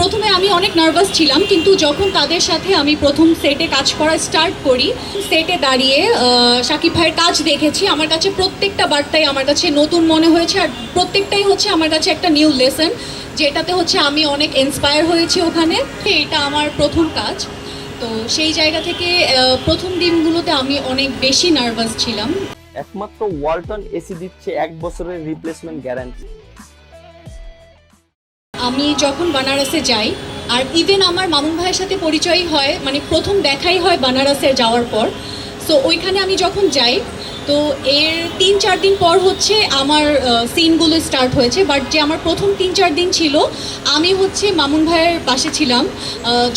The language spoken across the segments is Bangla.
প্রথমে আমি অনেক নার্ভাস ছিলাম, কিন্তু যখন তাদের সাথে আমি প্রথম সেটে কাজ করা স্টার্ট করি সেটে দাঁড়িয়ে সাকিব ভাইয়ের কাজ দেখেছি, আমার কাছে প্রত্যেকটা বার্তাই আমার কাছে নতুন মনে হয়েছে, আর প্রত্যেকটাই হচ্ছে আমার কাছে একটা নিউ লেসন যেটাতে হচ্ছে আমি অনেক ইন্সপায়ার হয়েছি ওখানে, এটা আমার প্রথম কাজ। তো সেই জায়গা থেকে প্রথম দিনগুলোতে আমি অনেক বেশি নার্ভাস ছিলাম। একমাত্র ওয়ালটন এসি দিচ্ছে এক বছরের রিপ্লেসমেন্ট গ্যারান্টি আমি যখন বানারসে যাই, আর ইভেন আমার মামুন ভাইয়ের সাথে পরিচয় হয় মানে প্রথম দেখাই হয় বানারসে যাওয়ার পর সো ওইখানে আমি যখন যাই তো এর তিন চার দিন পর হচ্ছে আমার সিনগুলো স্টার্ট হয়েছে বাট যে আমার প্রথম তিন চার দিন ছিল, আমি হচ্ছে মামুন ভাইয়ের পাশে ছিলাম।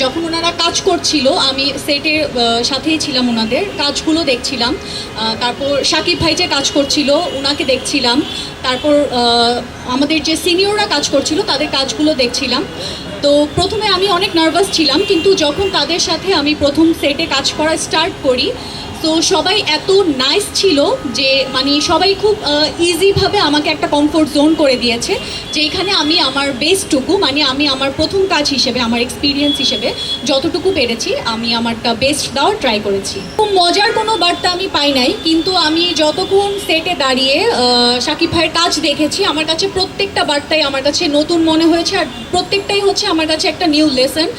যখন ওনারা কাজ করছিল, আমি সেটের সাথেই ছিলাম ওনাদের, কাজগুলো দেখছিলাম। তারপর সাকিব ভাই যে কাজ করছিল ওনাকে দেখছিলাম। তারপর আমাদের যে সিনিয়ররা কাজ করছিল, তাদের কাজগুলো দেখছিলাম। তো প্রথমে আমি অনেক নার্ভাস ছিলাম, কিন্তু যখন তাদের সাথে আমি প্রথম সেটে কাজ করা স্টার্ট করি তো সবাই এত নাইস ছিল যে মানে সবাই খুব ইজিভাবে আমাকে একটা কমফোর্ট জোন করে দিয়েছে, যে এখানে আমি আমার বেস্টটুকু মানে আমি আমার প্রথম কাজ হিসেবে, আমার এক্সপিরিয়েন্স হিসেবে যতটুকু পেরেছি, আমি আমারটা বেস্ট দেওয়ার ট্রাই করেছি। খুব মজার কোনো বার্তা আমি পাই নাই, কিন্তু আমি যতক্ষণ সেটে দাঁড়িয়ে সাকিব ভাইয়ের কাজ দেখেছি, আমার কাছে প্রত্যেকটা বার্তাই আমার কাছে নতুন মনে হয়েছে, আর প্রত্যেকটাই হচ্ছে আমার কাছে একটা নিউ লেসন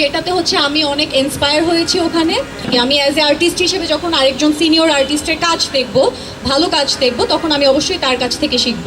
যেটাতে হচ্ছে আমি অনেক ইন্সপায়ার হয়েছি ওখানে। আমি অ্যাজ এ আর্টিস্ট হিসেবে যখন আরেকজন সিনিয়র আর্টিস্টের কাজ দেখব, ভালো কাজ দেখব, তখন আমি অবশ্যই তার কাছ থেকে শিখব।